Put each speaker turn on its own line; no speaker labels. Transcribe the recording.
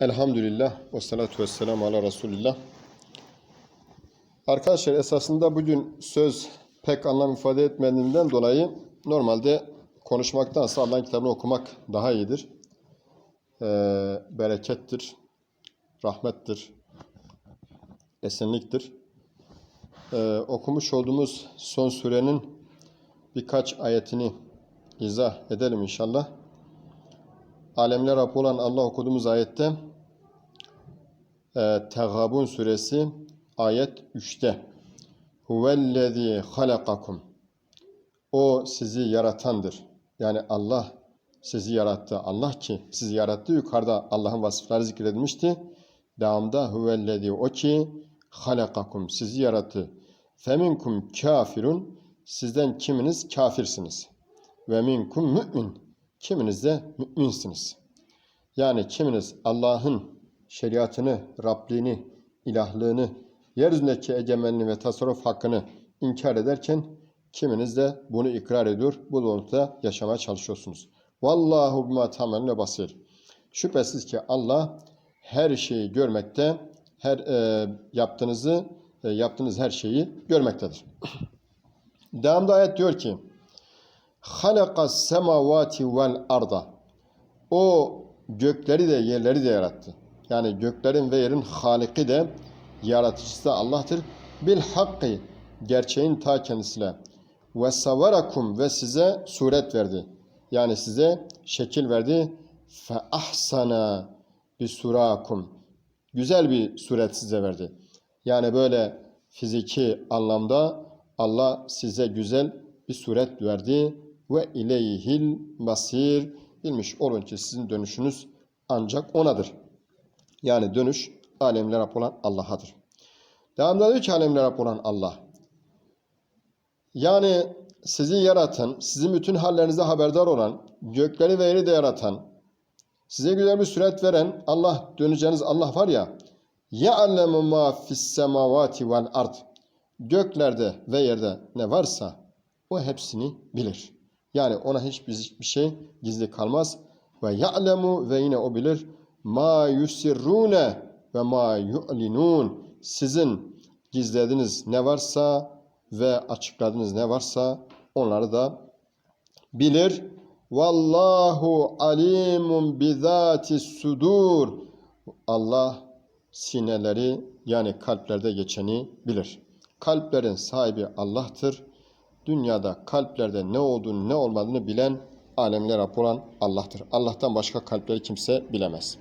Elhamdülillah ve salatu ve selamu ala Resulillah. Arkadaşlar esasında bugün söz pek anlam ifade etmediğinden dolayı normalde konuşmaktansa Allah'ın kitabını okumak daha iyidir. Ee, berekettir, rahmettir, esenliktir. Ee, okumuş olduğumuz son surenin birkaç ayetini izah edelim inşallah. Alemler Rabbi olan Allah okuduğumuz ayette e, Tegabun suresi ayet 3'te Huvellezî halakakum O sizi yaratandır. Yani Allah sizi yarattı. Allah ki sizi yarattı. Yukarıda Allah'ın vasıfları zikredilmişti. Devamda huvellezî o ki halakakum sizi yarattı. Feminkum kafirun sizden kiminiz kafirsiniz. Ve minkum mümin kiminiz de müminsiniz. Yani kiminiz Allah'ın şeriatını, Rabliğini, ilahlığını, yeryüzündeki egemenliği ve tasarruf hakkını inkar ederken kiminiz de bunu ikrar ediyor. Bu doğrultuda yaşamaya çalışıyorsunuz. Vallahu bima tamelune basir. Şüphesiz ki Allah her şeyi görmekte, her e, yaptığınızı, e, yaptığınız her şeyi görmektedir. Devamda ayet diyor ki: halakas semavati vel arda. O gökleri de yerleri de yarattı. Yani göklerin ve yerin haliki de yaratıcısı da Allah'tır. Bil hakkı gerçeğin ta kendisiyle. Ve savarakum ve size suret verdi. Yani size şekil verdi. Fe ahsana bi surakum. Güzel bir suret size verdi. Yani böyle fiziki anlamda Allah size güzel bir suret verdi ve ileyhil masir bilmiş olun ki sizin dönüşünüz ancak onadır. Yani dönüş alemler Rab olan Allah'adır. Devamında diyor ki alemler Rab olan Allah. Yani sizi yaratan, sizin bütün hallerinize haberdar olan, gökleri ve yeri de yaratan, size güzel bir süret veren Allah, döneceğiniz Allah var ya, يَعْلَمُ مَا فِي السَّمَوَاتِ وَالْاَرْضِ Göklerde ve yerde ne varsa o hepsini bilir. Yani ona hiçbir bir şey gizli kalmaz. Ve ya'lemu ve yine o bilir ma yusirrune ve ma yu'linun. Sizin gizlediğiniz ne varsa ve açıkladığınız ne varsa onları da bilir. Vallahu alimun bizati sudur. Allah sineleri yani kalplerde geçeni bilir. Kalplerin sahibi Allah'tır dünyada kalplerde ne olduğunu ne olmadığını bilen alemler Rab olan Allah'tır. Allah'tan başka kalpleri kimse bilemez.